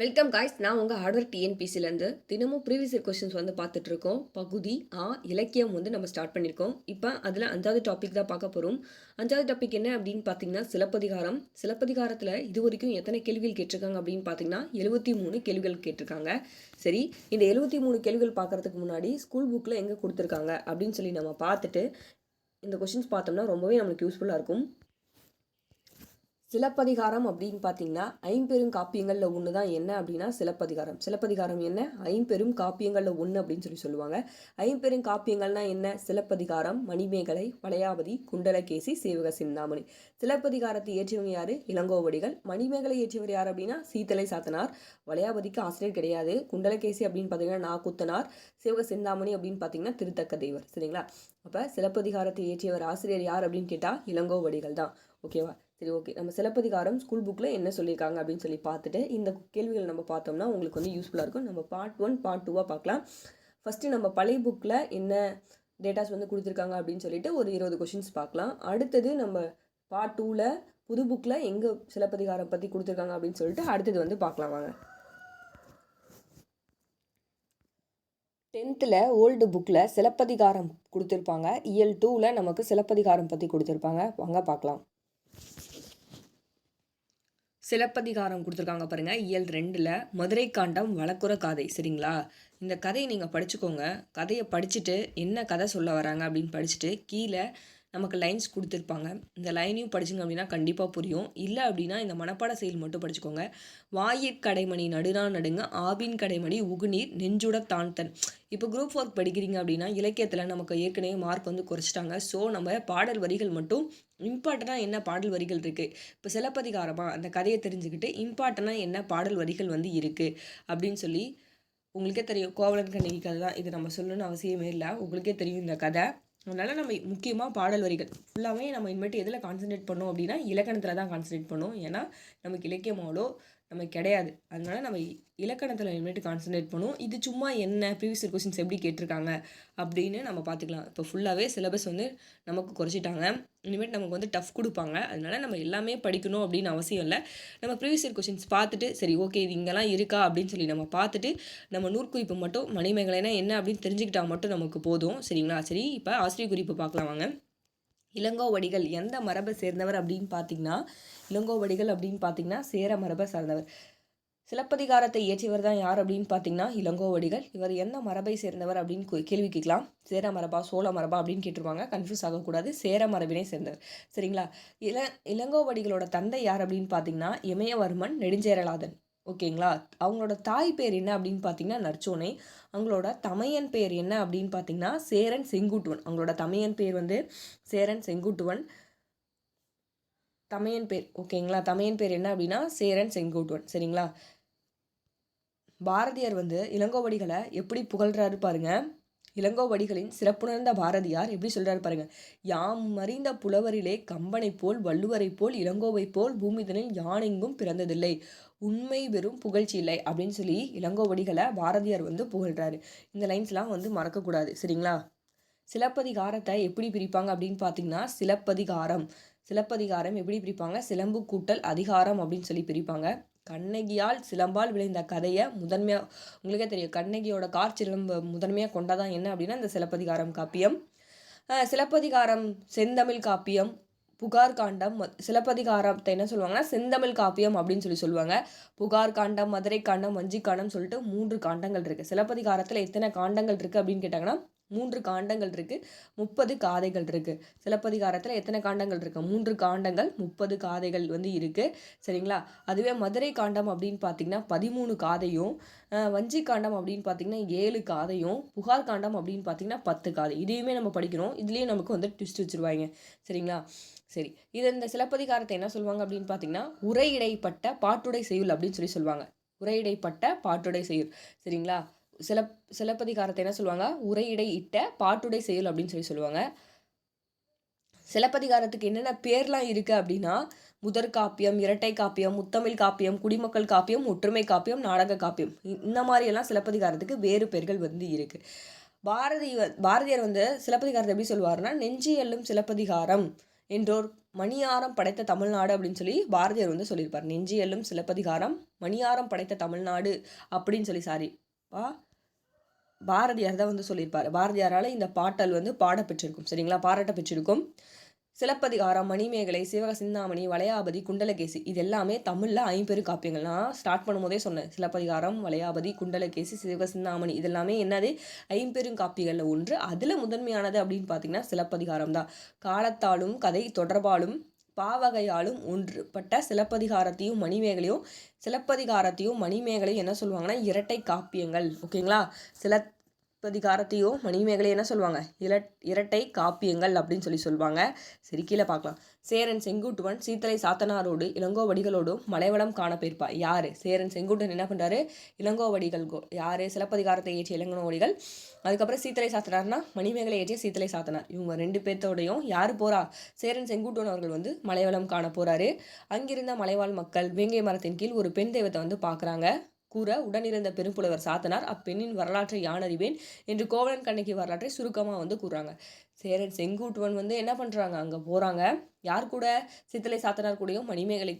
Welcome guys நான் உங்கள் order டிஎன்பிசிலேருந்து தினமும் ப்ரீவியஸ் கொஸ்டின்ஸ் வந்து பார்த்துட்ருக்கோம் பகுதி ஆ இலக்கியம் வந்து நம்ம ஸ்டார்ட் பண்ணியிருக்கோம் இப்போ அதில் அஞ்சாவது டாபிக் தான் பார்க்க போகிறோம் அஞ்சாவது டாபிக் என்ன அப்படின்னு பார்த்தீங்கன்னா சிலப்பதிகாரம். சிலப்பதிகாரத்தில் இது வரைக்கும் எத்தனை கேள்விகள் கேட்டிருக்காங்க அப்படின்னு பார்த்தீங்கன்னா எழுபத்தி மூணு கேள்விகள் கேட்டிருக்காங்க. சரி இந்த எழுபத்தி மூணு கேள்விகள் பார்க்கறதுக்கு முன்னாடி ஸ்கூல் புக்கில் எங்கே கொடுத்துருக்காங்க அப்படின்னு சொல்லி நம்ம பார்த்துட்டு இந்த கொஷின்ஸ் பார்த்தோம்னா ரொம்பவே நம்மளுக்கு யூஸ்ஃபுல்லாக இருக்கும். சிலப்பதிகாரம் அப்படின்னு பார்த்தீங்கன்னா ஐம்பெரும் காப்பியங்களில் ஒன்று தான். என்ன அப்படின்னா சிலப்பதிகாரம். சிலப்பதிகாரம் என்ன? ஐம்பெரும் காப்பியங்களில் ஒன்று அப்படின்னு சொல்லி சொல்லுவாங்க. ஐம்பெரும் காப்பியங்கள்னா என்ன? சிலப்பதிகாரம் மணிமேகலை வளையாபதி குண்டலகேசி சேவக சிந்தாமணி. சிலப்பதிகாரத்தை இயற்றியவங்க யார்? இளங்கோவடிகள். மணிமேகலை இயற்றியவர் யார் அப்படின்னா? சீத்தலை சாத்தனார். வளையாபதிக்கு ஆசிரியர் கிடையாது. குண்டலகேசி அப்படின்னு பார்த்தீங்கன்னா நாகுத்தனார். சிவக சிந்தாமணி அப்படின்னு பார்த்தீங்கன்னா திருத்தக்க தேவர் சரிங்களா? அப்போ சிலப்பதிகாரத்தை இயற்றியவர் ஆசிரியர் யார் அப்படின்னு கேட்டால் இளங்கோவடிகள் தான். ஓகேவா? சரி ஓகே நம்ம சிலப்பதிகாரம் ஸ்கூல் புக்கில் என்ன சொல்லியிருக்காங்க அப்படின்னு சொல்லி பார்த்துட்டு இந்த கேள்விகள் நம்ம பார்த்தோம்னா உங்களுக்கு வந்து யூஸ்ஃபுல்லாக இருக்கும். நம்ம பார்ட் ஒன் பார்ட் டூவாக பார்க்கலாம். ஃபஸ்ட்டு நம்ம பழைய புக்கில் என்ன டேட்டாஸ் வந்து கொடுத்துருக்காங்க அப்படின்னு சொல்லிட்டு ஒரு இருபது கொஷின்ஸ் பார்க்கலாம். அடுத்தது நம்ம பார்ட் டூவில் புது புக்கில் எங்கே சிலப்பதிகாரம் பற்றி கொடுத்துருக்காங்க அப்படின்னு சொல்லிட்டு அடுத்தது வந்து பார்க்கலாம் வாங்க. டென்த்தில் ஓல்டு புக்கில் சிலப்பதிகாரம் கொடுத்துருப்பாங்க. இயல் டூவில் நமக்கு சிலப்பதிகாரம் பற்றி கொடுத்துருப்பாங்க. வாங்க பார்க்கலாம். சிலப்பதிகாரம் கொடுத்துருக்காங்க பாருங்க. இயல் ரெண்டில் மதுரை காண்டம் வழக்குற காதை சரிங்களா? இந்த கதையை நீங்கள் படிச்சுக்கோங்க. கதையை படிச்சுட்டு என்ன கதை சொல்ல வராங்க அப்படின்னு படிச்சுட்டு கீழே நமக்கு லைன்ஸ் கொடுத்துருப்பாங்க. இந்த லைனையும் படிச்சுங்க அப்படின்னா கண்டிப்பாக புரியும். இல்லை அப்படின்னா இந்த மனப்பாட செயல் மட்டும் படிச்சுக்கோங்க. வாயிற் கடைமணி நடுநா நடுங்க ஆவின் கடைமணி உகுநீர் நெஞ்சுட தான்தன் இப்போ குரூப் ஒர்க் படிக்கிறீங்க அப்படின்னா இலக்கியத்தில் நமக்கு ஏற்கனவே மார்க் வந்து குறைச்சிட்டாங்க. ஸோ நம்ம பாடல் வரிகள் மட்டும் இம்பார்ட்டனாக என்ன பாடல் வரிகள் இருக்குது இப்போ சிலப்பதிகாரமாக அந்த கதையை தெரிஞ்சுக்கிட்டு இம்பார்ட்டனாக என்ன பாடல் வரிகள் வந்து இருக்குது அப்படின்னு சொல்லி உங்களுக்கே தெரியும். கோவலன் கண்ணகி கதை தான். இது நம்ம சொல்லணும்னு அவசியமே இல்லை. உங்களுக்கே தெரியும் இந்த கதை. அதனால் நம்ம முக்கியமாக பாடல் வரிகள் ஃபுல்லாகவே நம்ம இனிமேட்டு எதில் கான்சன்ட்ரேட் பண்ணோம் அப்படின்னா இலக்கணத்தில் தான் கான்சன்ட்ரேட் பண்ணோம் ஏன்னா நமக்கு இலக்கியமாவளோ நமக்கு கிடையாது. அதனால நம்ம இலக்கணத்தில் இனிமேட்டு கான்சன்ட்ரேட் பண்ணுவோம். இது சும்மா என்ன ப்ரீவியஸ் கொஸ்டின்ஸ் எப்படி கேட்டிருக்காங்க அப்படின்னு நம்ம பார்த்துக்கலாம். இப்போ ஃபுல்லாகவே சிலபஸ் வந்து நமக்கு குறைச்சிட்டாங்க. இனிமேட் நமக்கு வந்து டஃப் கொடுப்பாங்க. அதனால நம்ம எல்லாமே படிக்கணும் அப்படின்னு அவசியம் இல்லை. நம்ம ப்ரீவியஸ் இயர் கொஸ்டின்ஸ் பார்த்துட்டு சரி ஓகே இது இங்கெல்லாம் இருக்கா அப்படின்னு சொல்லி நம்ம பார்த்துட்டு நம்ம நூற்குறிப்பு மட்டும் மணிமேகலைனா என்ன அப்படின்னு தெரிஞ்சுக்கிட்டால் மட்டும் நமக்கு போதும். சரிங்களா? சரி இப்போ ஆசிரியர் குறிப்பு பார்க்கலாம் வாங்க. இளங்கோவடிகள் எந்த மரபை சேர்ந்தவர் அப்படின்னு பார்த்தீங்கன்னா இளங்கோவடிகள் அப்படின்னு பார்த்தீங்கன்னா சேர மரபை சார்ந்தவர். சிலப்பதிகாரத்தை இயற்றியவர் தான் யார் அப்படின்னு பார்த்தீங்கன்னா இளங்கோவடிகள். இவர் எந்த மரபை சேர்ந்தவர் அப்படின்னு கேள்வி கேட்கலாம். சேர மரபா சோழ மரபா அப்படின்னு கேட்டிருப்பாங்க. கன்ஃபியூஸ் ஆகக்கூடாது. சேர மரபினை சேர்ந்தவர். சரிங்களா? இள இளங்கோவடிகளோட தந்தை யார் அப்படின்னு பார்த்தீங்கன்னா இமயவர்மன் நெடுஞ்சேரலாதன் ஓகேங்களா? அவங்களோட தாய் பேர் என்ன அப்படின்னு பார்த்தீங்கன்னா நற்சோனை அவங்களோட தமையன் பேர் என்ன அப்படின்னு பார்த்தீங்கன்னா சேரன் செங்குட்டுவன். அவங்களோட தமையன் பேர் வந்து சேரன் செங்குட்டுவன். தமையன் பேர் ஓகேங்களா? தமையன் பேர் என்ன அப்படின்னா சேரன் செங்குட்டுவன். சரிங்களா? பாரதியார் வந்து இளங்கோவடிகளை எப்படி புகழ்றாரு பாருங்க. இளங்கோவடிகளின் சிறப்புணர்ந்த பாரதியார் எப்படி சொல்றாரு பாருங்க. யாம் அறிந்த புலவரிலே கம்பனை போல் வள்ளுவரை போல் இளங்கோவை போல் பூமிதனில் யானெங்கும் பிறந்ததில்லை. உண்மை வெறும் புகழ்ச்சி இல்லை அப்படின்னு சொல்லி இளங்கோவடிகளை பாரதியார் வந்து புகழ்கிறாரு இந்த லைன்ஸ்லாம் வந்து மறக்கக்கூடாது சரிங்களா? சிலப்பதிகாரத்தை எப்படி பிரிப்பாங்க அப்படின்னு பார்த்தீங்கன்னா சிலப்பதிகாரம். சிலப்பதிகாரம் எப்படி பிரிப்பாங்க? சிலம்பு கூட்டல் அதிகாரம் அப்படின்னு சொல்லி பிரிப்பாங்க. கண்ணகியால் சிலம்பால் விளைந்த கதையை முதன்மையாக உங்களுக்கே தெரியும் கண்ணகியோட கார் சிலம்பு முதன்மையாக கொண்டாதான் என்ன அப்படின்னா இந்த சிலப்பதிகாரம் காப்பியம். சிலப்பதிகாரம் செந்தமிழ் காப்பியம் புகார் காண்டம் சிலப்பதிகாரத்தை என்ன சொல்லுவாங்கன்னா செந்தமிழ் காப்பியம் அப்படின்னு சொல்லி சொல்லுவாங்க. புகார் காண்டம் மதுரை காண்டம் வஞ்சி காண்டம் சொல்லிட்டு மூன்று காண்டங்கள் இருக்குது சிலப்பதிகாரத்தில் எத்தனை காண்டங்கள் இருக்குது அப்படின்னு கேட்டாங்கன்னா மூன்று காண்டங்கள் இருக்குது முப்பது காதைகள் இருக்குது சிலப்பதிகாரத்தில் எத்தனை காண்டங்கள் இருக்குது மூன்று காண்டங்கள் முப்பது காதைகள் வந்து இருக்குது சரிங்களா? அதுவே மதுரை காண்டம் அப்படின்னு பார்த்தீங்கன்னா பதிமூணு காதையும் வஞ்சி காண்டம் அப்படின்னு பார்த்தீங்கன்னா ஏழு காதையும் புகார் காண்டம் அப்படின்னு பார்த்தீங்கன்னா பத்து காதை. இதையுமே நம்ம படிக்கிறோம். இதுலேயும் நமக்கு வந்து ட்விஸ்ட் வச்சுருவாங்க. சரிங்களா? சரி. இது இந்த சிலப்பதிகாரத்தை என்ன சொல்லுவாங்க அப்படின்னு பார்த்தீங்கன்னா உரையிடைப்பட்ட பாட்டுடை செய்யுள் அப்படின்னு சொல்லி சொல்லுவாங்க. உரையிடைப்பட்ட பாட்டுடை செய்யுள். சரிங்களா? சில சிலப்பதிகாரத்தை என்ன சொல்லுவாங்க? உரையிடை இட்ட பாட்டுடை செய்யுள் அப்படின்னு சொல்லி சொல்லுவாங்க. சிலப்பதிகாரத்துக்கு என்னென்ன பேர்லாம் இருக்குது அப்படின்னா முதற் காப்பியம் இரட்டை காப்பியம் முத்தமிழ் காப்பியம் குடிமக்கள் காப்பியம் ஒற்றுமை காப்பியம் நாடக காப்பியம். இந்த மாதிரியெல்லாம் சிலப்பதிகாரத்துக்கு வேறு பெயர்கள் வந்து இருக்குது பாரதி வ- பாரதியார் வந்து சிலப்பதிகாரத்தை எப்படி சொல்லுவார்னா நெஞ்சி எல்லும் சிலப்பதிகாரம். என்றோர் மணியாரம் படைத்த தமிழ்நாடு அப்படின்னு சொல்லி பாரதியார் வந்து சொல்லியிருப்பார். நெஞ்சியலும் சிலப்பதிகாரம் மணியாரம் படைத்த தமிழ்நாடு அப்படின்னு சொல்லி சாரி பா பாரதியார் தான் வந்து சொல்லியிருப்பார். பாரதியாரால் இந்த பாட்டல் வந்து பாடப்பெற்றிருக்கும். சரிங்களா? பாராட்ட பெற்றிருக்கும் சிலப்பதிகாரம் மணிமேகலை சிவக சிந்தாமணி வளையாபதி குண்டலகேசி இது எல்லாமே தமிழில் ஐம்பெரு காப்பியங்கள். நான் ஸ்டார்ட் பண்ணும்போதே சொன்னேன். சிலப்பதிகாரம் வளையாபதி குண்டலகேசி சிவக சிந்தாமணி இது எல்லாமே என்னது? ஐம்பெரும் காப்பியங்களில் ஒன்று. அதில் முதன்மையானது அப்படின்னு பார்த்தீங்கன்னா சிலப்பதிகாரம் தான். காலத்தாலும் கதை தொடர்பாலும் பாவகையாலும் ஒன்றுபட்ட சிலப்பதிகாரத்தையும் மணிமேகலையும் சிலப்பதிகாரத்தையும் மணிமேகலையும் என்ன சொல்லுவாங்கன்னா இரட்டை காப்பியங்கள். ஓகேங்களா? சில பதிகாரத்தையும் மணிமேகலை என்ன சொல்லுவாங்க? இரட் இரட்டை காப்பியங்கள் அப்படின்னு சொல்லி சொல்லுவாங்க. சரி கீழே பார்க்கலாம். சேரன் செங்குட்டுவன் சீத்தலை சாத்தனாரோடு இளங்கோவடிகளோடும் மலைவளம் காண போயிருப்பா. யார்? சேரன் செங்குட்டுவன் என்ன பண்ணுறாரு இளங்கோவடிகள் யார்? சிலப்பதிகாரத்தை ஏற்றிய இளங்கோவடிகள். அதுக்கப்புறம் சீத்தலை சாத்தனார்னா மணிமேகலை ஏற்றிய சீத்தலை சாத்தனார். இவங்க ரெண்டு பேர்த்தோடையும் யார் போகிறா சேரன் செங்குட்டுவன் அவர்கள் வந்து மலைவளம் காண போகிறாரு அங்கிருந்த மலைவாழ் மக்கள் வேங்கை மரத்தின் கீழ் ஒரு பெண் தெய்வத்தை வந்து பார்க்குறாங்க. கூற உடனிருந்த பெரும்புலவர் சாத்தனார் அப்பெண்ணின் வரலாற்றை யான் அறிவேன் என்று கோவலன் கண்ணகி வரலாற்றை சுருக்கமாக வந்து கூறுறாங்க. சேரன் செங்கூட்டுவன் வந்து என்ன பண்ணுறாங்க அங்கே போகிறாங்க யார் கூட? சித்தலை சாத்தனார் கூடயும் மணிமேகலை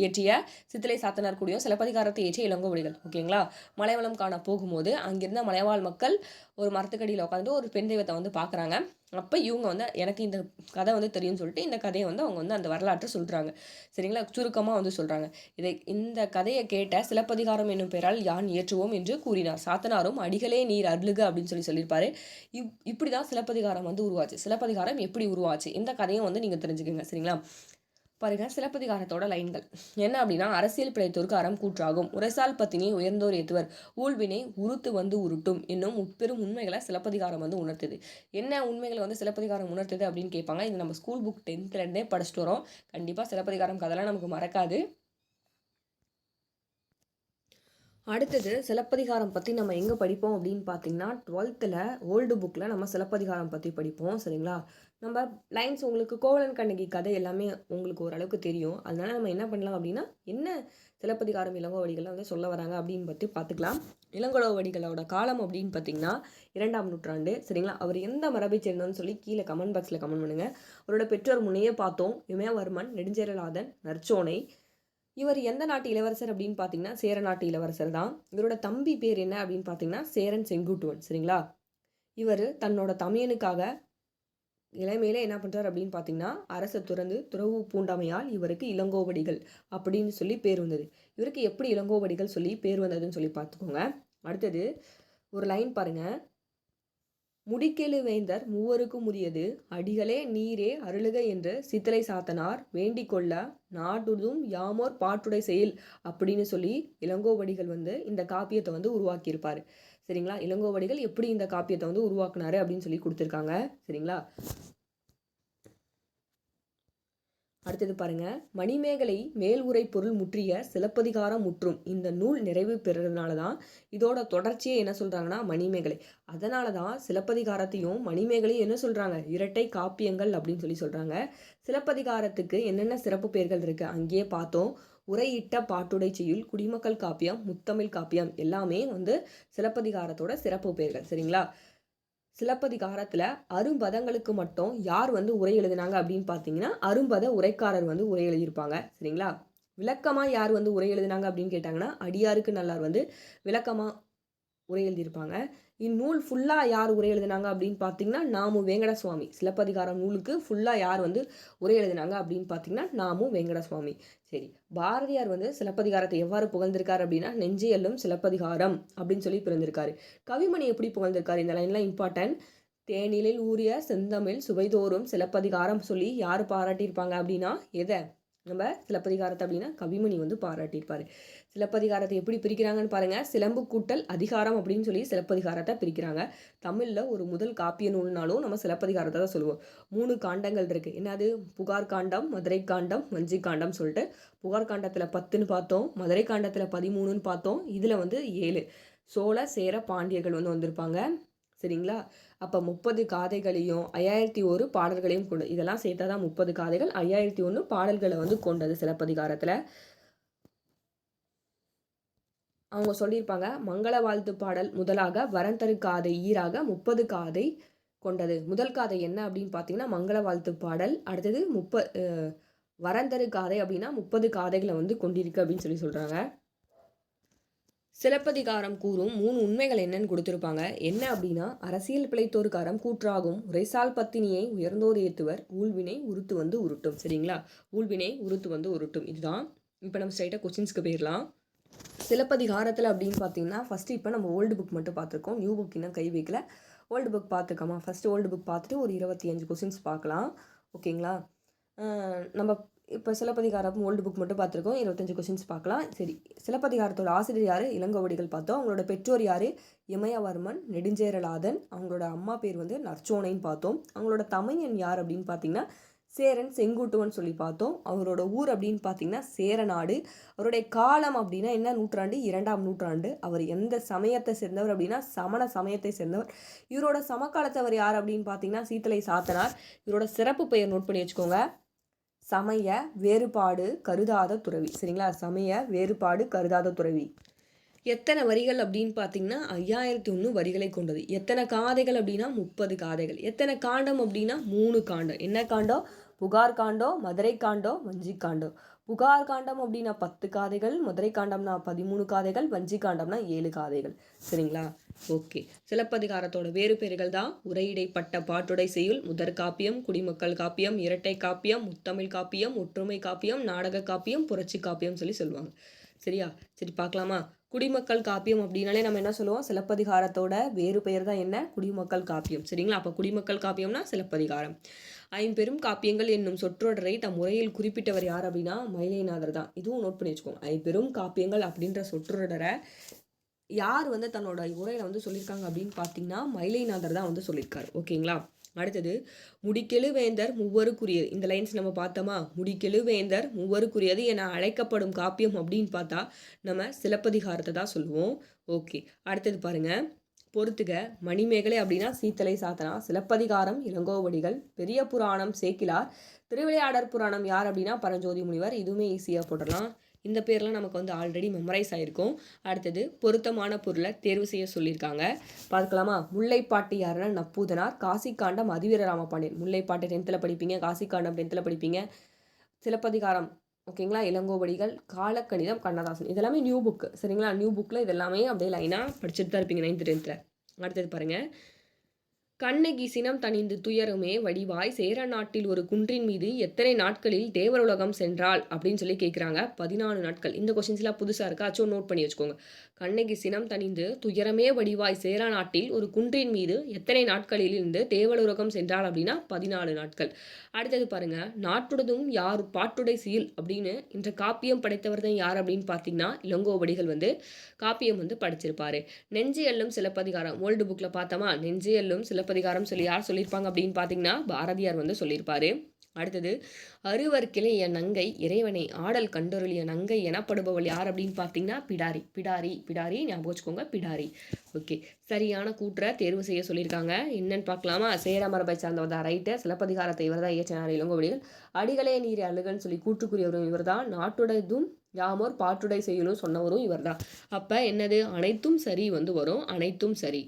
இயற்றிய சித்திலை சாத்தனார் கூடியும் சிலப்பதிகாரத்தை இயற்றிய இளங்கோவடிகள் ஓகேங்களா? மலைவளம் காண போகும்போது அங்கிருந்த மலைவாழ் மக்கள் ஒரு மரத்துக்கடியில் உட்காந்து ஒரு பெண் தெய்வத்தை வந்து பார்க்குறாங்க அப்போ இவங்க வந்து எனக்கு இந்த கதை வந்து தெரியும்னு சொல்லிட்டு இந்த கதையை வந்து அவங்க வந்து அந்த வரலாற்றை சொல்கிறாங்க சரிங்களா? சுருக்கமாக வந்து சொல்கிறாங்க இதை இந்த கதையை கேட்ட சிலப்பதிகாரம் என்னும் பெயரால் யான் ஏற்றுவோம் என்று கூறினார். சாத்தனாரும் அடிகளே நீர் அருளுக அப்படின்னு சொல்லி சொல்லியிருப்பாரு. இப் இப்படி தான் சிலப்பதிகாரம் வந்து உருவாச்சு. சிலப்பதிகாரம் எப்படி உருவாச்சு? இந்த கதையும் வந்து நீங்கள் தெரிஞ்சுக்கோங்க. சரிங்களா? பாருங்க சிலப்பதிகாரத்தோட லைன்கள். என்ன அப்படின்னா அரசியல் பிழைத்தோருக்கு அறம் கூற்றாகும். உரைசால் பத்தினி உயர்ந்தோர் ஏத்துவர். ஊழ்வினை உருத்து வந்து உருட்டும் என்னும் உட்பெரும் உண்மைகளை சிலப்பதிகாரம் வந்து உணர்த்துது. என்ன உண்மைகளை வந்து சிலப்பதிகாரம் உணர்த்துது அப்படின்னு கேட்பாங்க. இது நம்ம ஸ்கூல் புக் டென்த்லேருந்தே படிச்சுட்டு வரோம். கண்டிப்பாக சிலப்பதிகாரம் கதெல்லாம் நமக்கு மறக்காது. அடுத்தது சிலப்பதிகாரம் பற்றி நம்ம எங்கே படிப்போம் அப்படின்னு பார்த்தீங்கன்னா டுவெல்த்தில் ஓல்டு புக்கில் நம்ம சிலப்பதிகாரம் பற்றி படிப்போம் சரிங்களா? நம்ம லைன்ஸ் உங்களுக்கு கோவலன் கண்ணகி கதை எல்லாமே உங்களுக்கு ஓரளவுக்கு தெரியும். அதனால் நம்ம என்ன பண்ணலாம் அப்படின்னா என்ன சிலப்பதிகாரம் இளங்கோவடிகள்லாம் வந்து சொல்ல வராங்க அப்படின்னு பற்றி பார்த்துக்கலாம். இளங்கோவடிகளோட காலம் அப்படின்னு பார்த்தீங்கன்னா இரண்டாம் நூற்றாண்டு. சரிங்களா? அவர் எந்த மரபை சேர்ந்தோன்னு சொல்லி கீழே கமெண்ட் பாக்ஸில் கமெண்ட் பண்ணுங்கள் அவரோட பெற்றோர் முன்னையே பார்த்தோம் இமயவர்மன் நெடுஞ்சேரலாதன் நற்சோனை. இவர் எந்த நாட்டு இளவரசர் அப்படின்னு பார்த்தீங்கன்னா சேர நாட்டு இளவரசர் தான். இவரோட தம்பி பேர் என்ன அப்படின்னு பார்த்தீங்கன்னா சேரன் செங்குட்டுவன். சரிங்களா? இவர் தன்னோட தமையனுக்காக இளமையில என்ன பண்ணுறார் அப்படின்னு பார்த்தீங்கன்னா அரசை துறந்து துறவு பூண்டாமையால் இவருக்கு இளங்கோவடிகள் அப்படின்னு சொல்லி பேர் வந்தது. இவருக்கு எப்படி இளங்கோவடிகள் சொல்லி பேர் வந்ததுன்னு சொல்லி பார்த்துக்கோங்க அடுத்தது ஒரு லைன் பாருங்கள் முடிக்கெழு வேந்தர் மூவருக்கும் உரியது அடிகளே நீரே அருளுக என்று சித்தலை சாத்தனார் வேண்டிக் கொள்ள நாடுதும் யாமோர் பாட்டுடை செயல் அப்படின்னு சொல்லி இளங்கோவடிகள் வந்து இந்த காப்பியத்தை வந்து உருவாக்கியிருப்பார். சரிங்களா? இளங்கோவடிகள் எப்படி இந்த காப்பியத்தை வந்து உருவாக்குனாரு அப்படின்னு சொல்லி கொடுத்துருக்காங்க. சரிங்களா? அடுத்தது பாருங்க. மணிமேகலை மேல் உரை பொருள் முற்றிய சிலப்பதிகாரம் முற்றும். இந்த நூல் நிறைவு பெறதுனால தான் இதோட தொடர்ச்சியை என்ன சொல்கிறாங்கன்னா மணிமேகலை. அதனால தான் சிலப்பதிகாரத்தையும் மணிமேகலையும் என்ன சொல்கிறாங்க இரட்டை காப்பியங்கள் அப்படின்னு சொல்லி சொல்கிறாங்க சிலப்பதிகாரத்துக்கு என்னென்ன சிறப்பு பெயர்கள் இருக்குது அங்கேயே பார்த்தோம். உரையிட்ட பாட்டுடை செய்யுள் குடிமக்கள் காப்பியம் முத்தமிழ் காப்பியம் எல்லாமே வந்து சிலப்பதிகாரத்தோட சிறப்பு பெயர்கள் சரிங்களா? சிலப்பதிகாரத்தில் அரும்பதங்களுக்கு மட்டும் யார் வந்து உரை எழுதினாங்க அப்படின்னு பார்த்தீங்கன்னா அரும்பத உரைக்காரர் வந்து உரை எழுதியிருப்பாங்க சரிங்களா? விளக்கமாக யார் வந்து உரை எழுதினாங்க அப்படின்னு கேட்டாங்கன்னா அடியாருக்கு நல்லார் வந்து விளக்கமாக உரை எழுதியிருப்பாங்க. இந்நூல் ஃபுல்லாக யார் உரை எழுதினாங்க அப்படின்னு பார்த்தீங்கன்னா நாமு வேங்கட சுவாமி சிலப்பதிகாரம் நூலுக்கு ஃபுல்லாக யார் வந்து உரை எழுதினாங்க அப்படின்னு பார்த்தீங்கன்னா நாமு வேங்கட சுவாமி சரி பாரதியார் வந்து சிலப்பதிகாரத்தை எவ்வாறு புகழ்ந்திருக்காரு அப்படின்னா நெஞ்சியல்லும் சிலப்பதிகாரம் அப்படின்னு சொல்லி பிறந்திருக்காரு. கவிமணி எப்படி புகழ்ந்திருக்காரு? இந்த லைன்லாம் இம்பார்ட்டன்ட் தேனிலில் ஊறிய செந்தமிழ் சுவைதோறும் சிலப்பதிகாரம் சொல்லி யார் பாராட்டியிருப்பாங்க அப்படின்னா எதை? நம்ம சிலப்பதிகாரத்தை அப்படின்னா கவிமணி வந்து பாராட்டியிருப்பார். சிலப்பதிகாரத்தை எப்படி பிரிக்கிறாங்கன்னு பாருங்கள் சிலம்பு கூட்டல் அதிகாரம் அப்படின்னு சொல்லி சிலப்பதிகாரத்தை பிரிக்கிறாங்க. தமிழில் ஒரு முதல் காப்பிய நூல்னாலும் நம்ம சிலப்பதிகாரத்தை தான் சொல்லுவோம். மூணு காண்டங்கள் இருக்குது என்னது? புகார் காண்டம் மதுரை காண்டம் வஞ்சி காண்டம் சொல்லிட்டு. புகார் காண்டத்தில் பத்துன்னு பார்த்தோம். மதுரை காண்டத்தில் பதிமூணுன்னு பார்த்தோம். இதில் வந்து ஏழு. சோழ சேர பாண்டியர்கள் வந்து வந்திருப்பாங்க. சரிங்களா? அப்போ முப்பது காதைகளையும் ஐயாயிரத்தி ஒரு பாடல்களையும் கொண்டு இதெல்லாம் சேர்த்தா தான் முப்பது காதைகள் ஐயாயிரத்தி ஒன்று பாடல்களை வந்து கொண்டது சிலப்பதிகாரத்தில். அவங்க சொல்லியிருப்பாங்க மங்கள வாழ்த்து பாடல் முதலாக வரந்தரு காதை ஈராக முப்பது காதை கொண்டது. முதல் காதை என்ன அப்படின்னு பார்த்தீங்கன்னா மங்கள வாழ்த்து பாடல் அடுத்தது முப்ப வரந்தரு காதை அப்படின்னா முப்பது காதைகளை வந்து கொண்டிருக்கு அப்படின்னு சொல்லி சொல்கிறாங்க சிலப்பதிகாரம் கூறும் மூணு உண்மைகள் என்னன்னு கொடுத்துருப்பாங்க. என்ன அப்படின்னா அரசியல் பிழைத்தோருக்காரம் கூற்றாகும். உரைசால் பத்தினியை உயர்ந்தோர் ஏத்துவர். ஊழ்வினை உருத்து வந்து உருட்டும். சரிங்களா? ஊழ்வினை உருத்து வந்து உருட்டும். இதுதான். இப்போ நம்ம ஸ்ட்ரைட்டாக கொஸ்டின்ஸ்க்கு போயிடலாம் சிலப்பதிகாரத்தில் அப்படின்னு பார்த்தீங்கன்னா ஃபஸ்ட்டு இப்போ நம்ம ஓல்டு புக் மட்டும் பார்த்துருக்கோம் நியூ புக் இன்னும் கை வைக்கல. ஓல்டு புக் பார்த்துருக்கோமா ஃபஸ்ட்டு ஓல்டு புக் பார்த்துட்டு ஒரு இருபத்தி அஞ்சு கொஸ்டின்ஸ் பார்க்கலாம் ஓகேங்களா நம்ம இப்போ சிலப்பதிகாரம் ஓல்டு புக் மட்டும் பார்த்துருக்கோம். இருபத்தஞ்சு கொஸ்டின்ஸ் பார்க்கலாம். சரி சிலப்பதிகாரத்தோட ஆசிரியர் யார்? இளங்கோவடிகள் பார்த்தோம். அவங்களோட பெற்றோர் யார்? இமயவர்மன் நெடுஞ்சேரலாதன் அவங்களோட அம்மா பேர் வந்து நற்சோனைன்னு பார்த்தோம். அவங்களோட தமையன் யார் அப்படின்னு பார்த்தீங்கன்னா சேரன் செங்குட்டுவன் சொல்லி பார்த்தோம். அவரோட ஊர் அப்படின்னு பார்த்தீங்கன்னா சேரநாடு. அவருடைய காலம் அப்படின்னா என்ன நூற்றாண்டு? இரண்டாம் நூற்றாண்டு. அவர் எந்த சமயத்தை சேர்ந்தவர் அப்படின்னா சமண சமயத்தை சேர்ந்தவர். இவரோட சமகாலத்தவர் யார் அப்படின்னு பார்த்தீங்கன்னா சீத்தலை சாத்தனார். இவரோட சிறப்பு பெயர் நோட் பண்ணி வச்சுக்கோங்க. சமய வேறுபாடு கருதாத துறவி. சரிங்களா? சமய வேறுபாடு கருதாத துறவி. எத்தனை வரிகள் அப்படின்னு பார்த்தீங்கன்னா ஐயாயிரத்தி ஒன்று வரிகளை கொண்டது. எத்தனை காதைகள் அப்படின்னா முப்பது காதைகள். எத்தனை காண்டம் அப்படின்னா மூணு காண்டம். என்ன காண்டம்? புகார் காண்டம் மதுரை காண்டம் வஞ்சி காண்டம். புகார் காண்டம் அப்படின்னா பத்து காதைகள் மதுரை காண்டம்னா பதிமூணு காதைகள் வஞ்சி காண்டம்னா ஏழு காதைகள். சரிங்களா? ஓகே. சிலப்பதிகாரத்தோட வேறு பெயர்கள் தான். உரையிடைப்பட்ட பாட்டுடை செய்யுள் முதற் காப்பியம் குடிமக்கள் காப்பியம் இரட்டை காப்பியம் முத்தமிழ் காப்பியம் ஒற்றுமை காப்பியம் நாடக காப்பியம் புரட்சி காப்பியம் சொல்லி சொல்லுவாங்க. சரியா? சரி பார்க்கலாமா? குடிமக்கள் காப்பியம் அப்படின்னாலே நம்ம என்ன சொல்லுவோம்? சிலப்பதிகாரத்தோட வேறு பெயர் தான் என்ன? குடிமக்கள் காப்பியம். சரிங்களா? அப்போ குடிமக்கள் காப்பியம்னா சிலப்பதிகாரம். ஐம்பெரும் காப்பியங்கள் என்னும் சொற்றொடரை தம் முறையில் குறிப்பிட்டவர் யார் அப்படின்னா மயிலைநாதர் தான். இதுவும் நோட் பண்ணி வச்சுக்கோங்க. ஐம்பெரும் காப்பியங்கள் அப்படின்ற சொற்றொடரை யார் வந்து தன்னோட உரையில வந்து சொல்லியிருக்காங்க அப்படின்னு பார்த்தீங்கன்னா மயிலைநாதர் தான் வந்து சொல்லியிருக்காரு. ஓகேங்களா? அடுத்தது முடிக்கெழுவேந்தர் மூவருக்குரியது. இந்த லைன்ஸ் நம்ம பார்த்தோமா? முடிக்கெழுவேந்தர் மூவருக்குரியது என அழைக்கப்படும் காப்பியம் அப்படின்னு பார்த்தா நம்ம சிலப்பதிகாரத்தை தான் சொல்லுவோம். ஓகே. அடுத்தது பாருங்க. பொறுத்துக மணிமேகலை அப்படின்னா சீத்தலை சாத்தனா சிலப்பதிகாரம் இளங்கோவடிகள் பெரிய புராணம் சேக்கிலார் திருவிளையாடற் புராணம் யார் அப்படின்னா பரஞ்சோதி முனிவர் இதுவுமே ஈஸியாக போடலாம் இந்த பேர்லாம் நமக்கு வந்து ஆல்ரெடி மெமரைஸ் ஆயிருக்கும். அடுத்தது பொருத்தமான பொருளை தேர்வு செய்ய சொல்லியிருக்காங்க. பார்க்கலாமா? முல்லைப்பாட்டு யாருன்னா நப்பூதனார். காசிக்காண்டம் அதிவீர ராமபாண்டியன் முல்லைப்பாட்டு டென்த்தில் படிப்பீங்க காசிக்காண்டம் டென்த்தில் படிப்பீங்க. சிலப்பதிகாரம் ஓகேங்களா? இளங்கோவடிகள் காலக்கணிதம் கண்ணதாசன். இதெல்லாமே நியூ புக்கு சரிங்களா? நியூ புக்கில் இதெல்லாமே அப்படியே லைனாக படிச்சுட்டு தான் இருப்பீங்க நைன்த் டென்த்தில் அடுத்தது பாருங்கள் கண்ணகி சினம் தணிந்து துயருமே வடிவாய் சேர நாட்டில் ஒரு குன்றின் மீது எத்தனை நாட்களில் தேவருலகம் சென்றாள்? அப்படின்னு சொல்லி கேட்குறாங்க பதினாலு நாட்கள். இந்த கொஸ்டின்ஸ்லாம் புதுசாக இருக்கா? அச்சோ நோட் பண்ணி வச்சுக்கோங்க. கண்ணகி சினம் தணிந்து துயரமே வடிவாய் சேர நாட்டில் ஒரு குன்றின் மீது எத்தனை நாட்களில் இருந்து தேவலுலகம் சென்றாள்? அப்படின்னா பதினாலு நாட்கள். அடுத்தது பாருங்க. நாட்டுடதும் யார் பாட்டுடை சீல்? அப்படின்னு இந்த காப்பியம் படைத்தவர் தான் யார் அப்படின்னு பார்த்தீங்கன்னா இளங்கோவடிகள் வந்து காப்பியம் வந்து படிச்சிருப்பாரு. நெஞ்சு எல்லும் சிலப்பதிகாரம். ஓல்டு புக்கில் பார்த்தோமா? நெஞ்சு எல்லும் சிலப்பதிகாரம் சொல்லி யார் சொல்லியிருப்பாங்க அப்படின்னு பார்த்தீங்கன்னா பாரதியார் வந்து சொல்லியிருப்பாரு. அடுத்தது அருவர் கிளைய நங்கை இறைவனை ஆடல் கண்டொருளிய நங்கை எனப்படுபவள் யார் அப்படின்னு பார்த்தீங்கன்னா பிடாரி. பிடாரி பிடாரி ஞாபகம் வச்சுக்கோங்க பிடாரி. ஓகே சரியான கூற்றை தேர்வு செய்ய சொல்லியிருக்காங்க. என்னன்னு பார்க்கலாமா? சேரமரபை சார்ந்தவர் தான் ரைட்டு சிலப்பதிகாரத்தை இவர் தான் இயற்றினார் இளங்கோவடிகள். அடிகளே நீர் அழுகன்னு சொல்லி கூற்றுக்குரியவரும் இவர் தான் நாட்டுடையதும் யாமோர் பாட்டுடை செய்யலும் சொன்னவரும் இவர் தான் அப்போ என்னது? அனைத்தும் சரி வந்து வரும். அனைத்தும் சரி.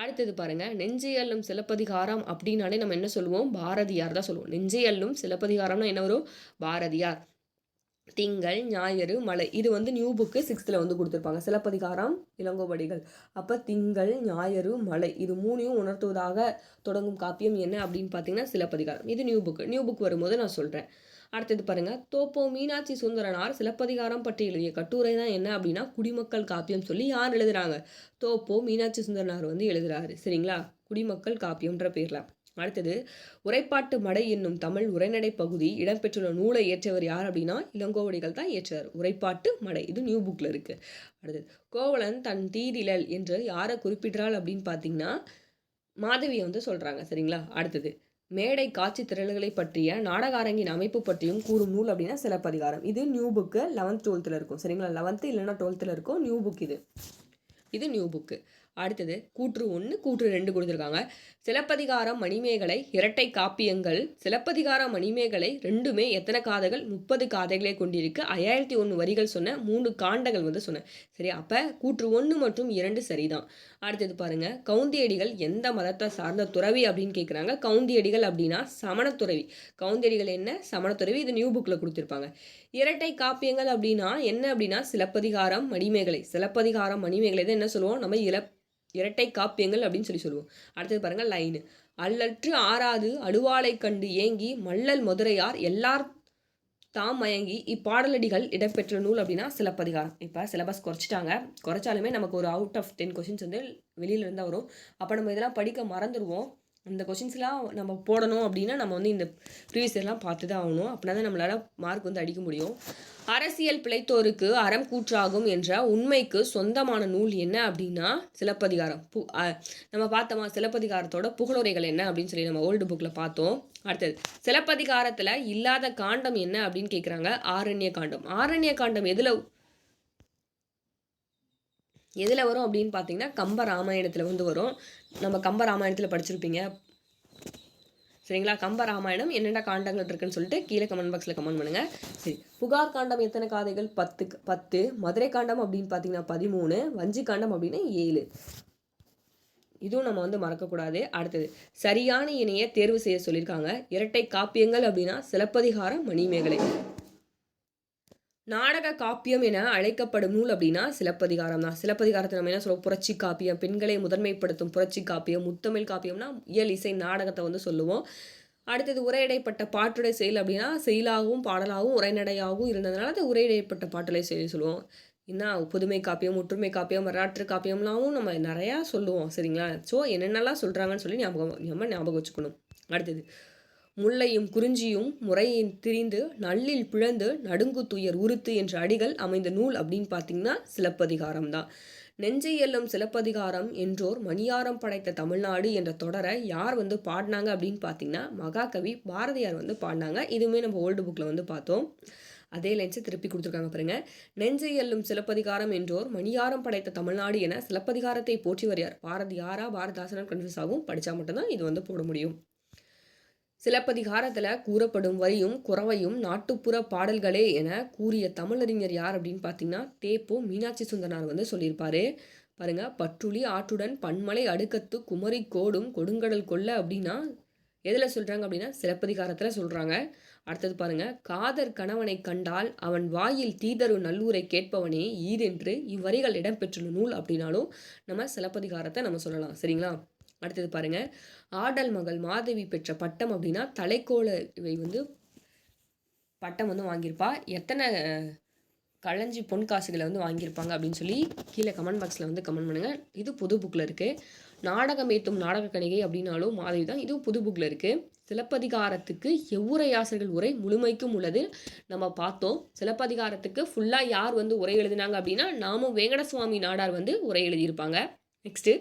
அடுத்தது பாருங்க நெஞ்சை சிலப்பதிகாரம் அப்படின்னாலே நம்ம என்ன சொல்லுவோம்? பாரதியார் தான் சொல்லுவோம். நெஞ்சை அள்ளும் சிலப்பதிகாரம்னா என்ன வரும்? பாரதியார். திங்கள் ஞாயிறு மலை இது வந்து நியூ புக்கு சிக்ஸ்த்தில் வந்து கொடுத்துருப்பாங்க. சிலப்பதிகாரம் இளங்கோவடிகள். அப்போ திங்கள் ஞாயிறு மலை இது மூணையும் உணர்த்துவதாக தொடங்கும் காப்பியம் என்ன அப்படின்னு பார்த்தீங்கன்னா சிலப்பதிகாரம். இது நியூ புக்கு நியூ புக் வரும்போது நான் சொல்கிறேன் அடுத்தது பாருங்க. தோப்போ மீனாட்சி சுந்தரனார் சிலப்பதிகாரம் பற்றி எழுதிய கட்டுரை தான் என்ன அப்படின்னா குடிமக்கள் காப்பியம் சொல்லி யார் எழுதுறாங்க? தோப்போ மீனாட்சி சுந்தரனார் வந்து எழுதுறாரு. சரிங்களா? குடிமக்கள் காப்பியம்ன்ற பேர்ல. அடுத்தது உரைப்பாட்டு மடை என்னும் தமிழ் உரைநடை பகுதி இடம்பெற்றுள்ள நூலை இயற்றவர் யார் அப்படின்னா இளங்கோவடிகள் தான் இயற்றுவார் உரைப்பாட்டு மடை. இது நியூ புக்கில் இருக்குது அடுத்தது கோவலன் தன் தீதிழல் என்று யாரை குறிப்பிடுறாள் அப்படின்னு பார்த்தீங்கன்னா மாதவியை வந்து சொல்கிறாங்க சரிங்களா? அடுத்தது மேடை காட்சி திரள்களை பற்றிய நாடக அரங்கின் அமைப்பு பற்றியும் கூறும் நூல் அப்படின்னா சிலப்பதிகாரம். இது நியூ புக்கு லெவன்த் டுவெல்த்தில் இருக்கும். சரிங்களா? லெவன்த்து இல்லைன்னா டுவெல்த்தில் இருக்கும் நியூ புக் இது. இது நியூ புக்கு அடுத்தது கூற்று ஒன்று கூற்று ரெண்டு கொடுத்துருக்காங்க. சிலப்பதிகாரம் மணிமேகலை இரட்டை காப்பியங்கள். சிலப்பதிகாரம் மணிமேகலை ரெண்டுமே எத்தனை காதைகள்? முப்பது காதைகளே கொண்டிருக்கு. ஐயாயிரத்தி ஒன்று வரிகள் சொன்ன மூணு காண்டங்கள் வந்து சொன்னேன் சரி அப்போ கூற்று ஒன்று மற்றும் இரண்டு சரிதான். அடுத்தது பாருங்க கவுந்தியடிகள் எந்த மதத்தை சார்ந்த துறவி அப்படின்னு கேட்குறாங்க கவுந்தியடிகள் அப்படின்னா சமணத்துறவி கவுந்தியடிகள் என்ன? சமணத்துறவி இது நியூ புக்கில் கொடுத்துருப்பாங்க. இரட்டை காப்பியங்கள் அப்படின்னா என்ன அப்படின்னா சிலப்பதிகாரம் மணிமேகலை. சிலப்பதிகாரம் மணிமேகலை தான் என்ன சொல்லுவோம்? நம்ம இல இரட்டை காப்பியங்கள் அப்படின்னு சொல்லி சொல்லுவோம். அடுத்தது பாருங்கள் லைனு அல்லற்று ஆறாது அழுவாலை கண்டு ஏங்கி மல்லல் மதுரையார் எல்லார் தாம் மயங்கி இப்பாடலடிகள் இடம்பெற்ற நூல் அப்படின்னா சிலப்பதிகாரம். இப்போ சிலபஸ் குறைச்சிட்டாங்க. குறைச்சாலுமே நமக்கு ஒரு அவுட் ஆஃப் டென் கொஷின்ஸ் வந்து வெளியில இருந்தால் வரும். அப்போ நம்ம இதெல்லாம் படிக்க மறந்துடுவோம். அந்த கொஷின்ஸ்லாம் நம்ம போடணும் அப்படின்னா நம்ம வந்து இந்த ப்ரீவியஸ் இயர்லாம் பார்த்து தான் ஆகணும். அப்படின்னா தான் நம்மளால் மார்க் வந்து அடிக்க முடியும். அரசியல் பிழைத்தோருக்கு அறம் கூற்றாகும் என்ற உண்மைக்கு சொந்தமான நூல் என்ன அப்படின்னா சிலப்பதிகாரம். பு நம்ம பார்த்தோமா சிலப்பதிகாரத்தோட புகழுரைகள் என்ன அப்படின்னு சொல்லி நம்ம ஓல்டு புக்கில் பார்த்தோம். அடுத்தது சிலப்பதிகாரத்தில் இல்லாத காண்டம் என்ன அப்படின்னு கேட்குறாங்க ஆரண்ய காண்டம் ஆரண்ய காண்டம் எதில் எதில் வரும் அப்படின்னு பார்த்தீங்கன்னா கம்ப ராமாயணத்தில் வந்து வரும். நம்ம கம்ப ராமாயணத்தில் படிச்சிருப்பீங்க. சரிங்களா? கம்ப ராமாயணம் என்னென்ன காண்டங்கள் இருக்குன்னு சொல்லிட்டு கீழே கமெண்ட் பாக்ஸில் கமெண்ட் பண்ணுங்கள் சரி. புகார் காண்டம் எத்தனை காதைகள்? பத்து பத்து. மதுரை காண்டம் அப்படின்னு பார்த்தீங்கன்னா பதிமூணு. வஞ்சி காண்டம் அப்படின்னா ஏழு. இதுவும் நம்ம வந்து மறக்கக்கூடாது. அடுத்தது சரியான இணையை தேர்வு செய்ய சொல்லியிருக்காங்க. இரட்டை காப்பியங்கள் அப்படின்னா சிலப்பதிகாரம் மணிமேகலை. நாடக காப்பியம் என அழைக்கப்படும் நூல் அப்படின்னா சிலப்பதிகாரம் தான் சிலப்பதிகாரத்தை நம்ம என்ன சொல்லுவோம்? புரட்சி காப்பியம் பெண்களை முதன்மைப்படுத்தும் புரட்சி காப்பியம் முத்தமிழ் காப்பியம்னா இயல் இசை நாடகத்தை வந்து சொல்லுவோம். அடுத்தது உரையடைப்பட்ட பாட்டுடை செயல் அப்படின்னா செயலாகவும் பாடலாகவும் உரைநடையாகவும் இருந்ததுனால அது உரையடைப்பட்ட பாட்டுடை செயல் சொல்லுவோம். என்ன? புதுமை காப்பியம் ஒற்றுமை காப்பியம் வரலாற்று காப்பியம்லாமும் நம்ம நிறையா சொல்லுவோம். சரிங்களா? ஸோ என்னென்னலாம் சொல்கிறாங்கன்னு சொல்லி ஞாபகம் நம்ம ஞாபகம் வச்சுக்கணும். அடுத்தது முல்லையும் குறிஞ்சியும் முறையின் திரிந்து நல்லில் பிழந்து நடுங்கு துயர் உருத்து என்ற அடிகள் அமைந்த நூல் அப்படின்னு பார்த்தீங்கன்னா சிலப்பதிகாரம் தான் நெஞ்சை எல்லும் சிலப்பதிகாரம் என்றோர் மணியாரம் படைத்த தமிழ்நாடு என்ற தொடரை யார் வந்து பாடினாங்க அப்படின்னு பார்த்தீங்கன்னா மகாகவி பாரதியார் வந்து பாடினாங்க. இதுவுமே நம்ம ஓல்டு புக்கில் வந்து பார்த்தோம். அதே லைன்ஸை திருப்பி கொடுத்துருக்காங்க பாருங்க. நெஞ்சை எல்லும் சிலப்பதிகாரம் என்றோர் மணியாரம் படைத்த தமிழ்நாடு என சிலப்பதிகாரத்தை போற்றி வருகிறார் பாரதியாரா பாரதாசனம் கன்ஃபியூஸ் ஆகும். படித்தா மட்டும்தான் இது வந்து போட முடியும். சிலப்பதிகாரத்தில் கூறப்படும் வரியும் குறவையும் நாட்டுப்புற பாடல்களே என கூறிய தமிழறிஞர் யார் அப்படின்னு பார்த்தீங்கன்னா தேப்போ மீனாட்சி சுந்தரனார் வந்து சொல்லியிருப்பாரு. பாருங்க பற்றுளி ஆற்றுடன் பன்மலை அடுக்கத்து குமரி கோடும் கொடுங்கடல் கொள்ள அப்படின்னா எதில் சொல்கிறாங்க அப்படின்னா சிலப்பதிகாரத்தில் சொல்கிறாங்க அடுத்தது பாருங்க காதர் கணவனை கண்டால் அவன் வாயில் தீதரு நல்லூரை கேட்பவனே ஈதென்று இவ்வரிகள் இடம்பெற்றுள்ள நூல் அப்படின்னாலும் நம்ம சிலப்பதிகாரத்தை நம்ம சொல்லலாம். சரிங்களா? அடுத்தது பாருங்க. ஆடல் மகள் மாதவி பெற்ற பட்டம் அப்படின்னா தலைக்கோல இவை வந்து பட்டம் வந்து வாங்கியிருப்பா. எத்தனை களைஞ்சி களஞ்சி பொன் காசுகளை வந்து வாங்கியிருப்பாங்க அப்படின்னு சொல்லி கீழே கமெண்ட் பாக்ஸில் வந்து கமெண்ட் பண்ணுங்கள் இது புது புக்கில் இருக்குது நாடகம் ஏத்தும் நாடக கணிகை அப்படின்னாலும் மாதவி தான் இதுவும் புது புக்கில் இருக்குது சிலப்பதிகாரத்துக்கு எவ்வுரையாசர்கள் உரை முழுமைக்கும் உள்ளது. நம்ம பார்த்தோம். சிலப்பதிகாரத்துக்கு ஃபுல்லாக யார் வந்து உரை எழுதினாங்க அப்படின்னா நாமும் வேங்கடசுவாமி நாடார் வந்து உரை எழுதியிருப்பாங்க. நெக்ஸ்ட்டு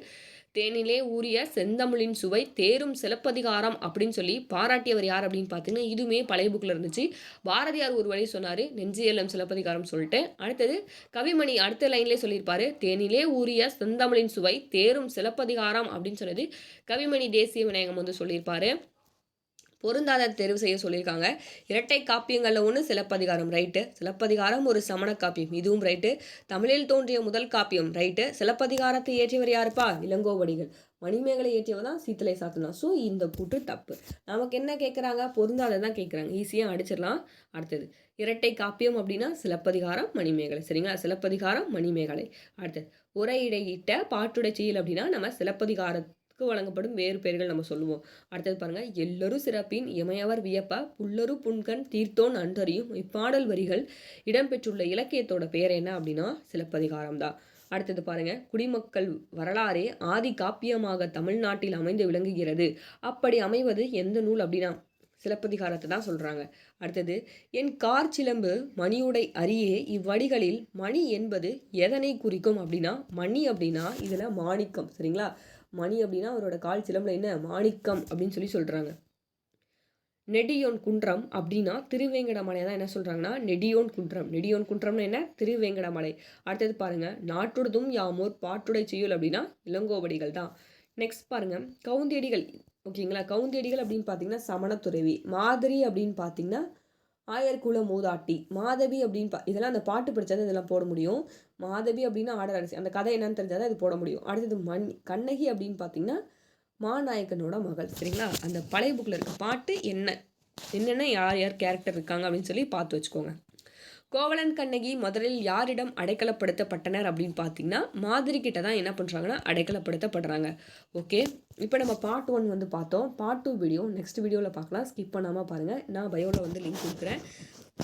தேனிலே ஊறிய செந்தமிழின் சுவை தேரும் சிலப்பதிகாரம் அப்படின்னு சொல்லி பாராட்டியவர் யார் அப்படின்னு பார்த்தீங்கன்னா இதுவுமே பழைய புக்கில் இருந்துச்சு. பாரதியார் ஒரு வழி சொன்னார் நெஞ்சியலம் சிலப்பதிகாரம் சொல்லிட்டு. அடுத்தது கவிமணி அடுத்த லைன்லேயே சொல்லியிருப்பாரு தேனிலே ஊறிய செந்தமிழின் சுவை தேரும் சிலப்பதிகாரம் அப்படின்னு சொன்னது கவிமணி தேசிய விநாயகம் வந்து சொல்லியிருப்பாரு. பொருந்தாத தேர்வு செய்ய சொல்லியிருக்காங்க. இரட்டை காப்பியங்களில் ஒன்று சிலப்பதிகாரம் ரைட்டு சிலப்பதிகாரம் ஒரு சமண காப்பியம். இதுவும் ரைட்டு தமிழில் தோன்றிய முதல் காப்பியம் ரைட்டு சிலப்பதிகாரத்தை இயற்றியவர் யாருப்பா? இளங்கோவடிகள். மணிமேகலை இயற்றியவர் தான் சீத்தலை சாத்தனா ஸோ இந்த கூட்டு தப்பு. நமக்கு என்ன கேட்குறாங்க பொருந்தாத தான் கேட்குறாங்க ஈஸியாக அடிச்சிடலாம். அடுத்தது இரட்டை காப்பியம் அப்படின்னா சிலப்பதிகாரம் மணிமேகலை. சரிங்களா? சிலப்பதிகாரம் மணிமேகலை. அடுத்தது உரையிடையிட்ட பாட்டுடை செயல் அப்படின்னா நம்ம சிலப்பதிகாரத்துக்கு வழங்கப்படும் வேறு பெயர்கள் நம்ம சொல்லுவோம். அடுத்தது பாருங்க எல்லோரும் சிறப்பின் இமையவர் வியப்ப புல்லரு புன்கண் தீர்த்தோன் அன்றறியும் இப்பாடல் வரிகள் இடம்பெற்றுள்ள இலக்கியத்தோட பெயர் என்ன அப்படின்னா சிலப்பதிகாரம் தான் அடுத்தது பாருங்க குடிமக்கள் வரலாறே ஆதி காப்பியமாக தமிழ்நாட்டில் அமைந்து விளங்குகிறது. அப்படி அமைவது எந்த நூல் அப்படின்னா சிலப்பதிகாரத்தை தான் சொல்றாங்க. அடுத்தது என் கார் சிலம்பு மணியுடை அரியே இவ்வடிகளில் மணி என்பது எதனை குறிக்கும் அப்படின்னா மணி அப்படின்னா இதில் மாணிக்கம் சரிங்களா? மணி அப்படின்னா அவரோட கால் சிலம்பில் என்ன? மாணிக்கம் அப்படின்னு சொல்லி சொல்கிறாங்க நெடியோன் குன்றம் அப்படின்னா திருவேங்கடமலை தான் என்ன சொல்கிறாங்கன்னா நெடியோன் குன்றம். நெடியோன் குன்றம்னு என்ன? திருவேங்கடமலை. அடுத்தது பாருங்கள் நாட்டுடுதும் யாமோர் பாட்டுடை செய்யுள் அப்படின்னா இளங்கோவடிகள் தான். நெக்ஸ்ட் பாருங்கள் கவுந்தேடிகள். ஓகேங்களா? கவுந்தேடிகள் அப்படின்னு பார்த்தீங்கன்னா சமணத்துறவி. மாதிரி அப்படின்னு பார்த்தீங்கன்னா ஆயர்குல மூதாட்டி மாதவி அப்படின்னு பா இதெல்லாம் அந்த பாட்டு படித்தா இதெல்லாம் போட முடியும். மாதவி அப்படின்னா ஆடர் அரசி அந்த கதை என்னன்னு தெரிஞ்சால் தான் இது போட முடியும். அடுத்தது மண் கண்ணகி அப்படின்னு பார்த்தீங்கன்னா மாநாயக்கனோட மகள் சரிங்களா? அந்த பழைய புக்கில் இருக்க பாட்டு என்ன? என்னென்ன யார் யார் கேரக்டர் இருக்காங்க அப்படின்னு சொல்லி பார்த்து வச்சுக்கோங்க. கோவலன் கண்ணகி முதலில் யாரிடம் அடைக்கலப்படுத்தப்பட்டனர் அப்படின்னு பார்த்தீங்கன்னா மாதிரி கிட்ட தான் என்ன பண்ணுறாங்கன்னா அடைக்கலப்படுத்தப்படுறாங்க. ஓகே இப்போ நம்ம பார்ட் ஒன் வந்து பார்த்தோம். பார்ட் டூ வீடியோ நெக்ஸ்ட் வீடியோவில் பார்க்கலாம். ஸ்கிப் பண்ணாமல் பாருங்கள் நான் பயோவில் வந்து லிங்க் கொடுக்குறேன்.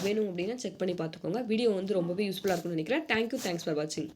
வேணும் அப்படின்னா செக் பண்ணி பார்த்துக்கோங்க. வீடியோ வந்து ரொம்பவே யூஸ்ஃபுல்லாக இருக்கும்னு நினைக்கிறேன். தேங்க்யூ தேங்க்ஸ் ஃபார் வாட்சிங்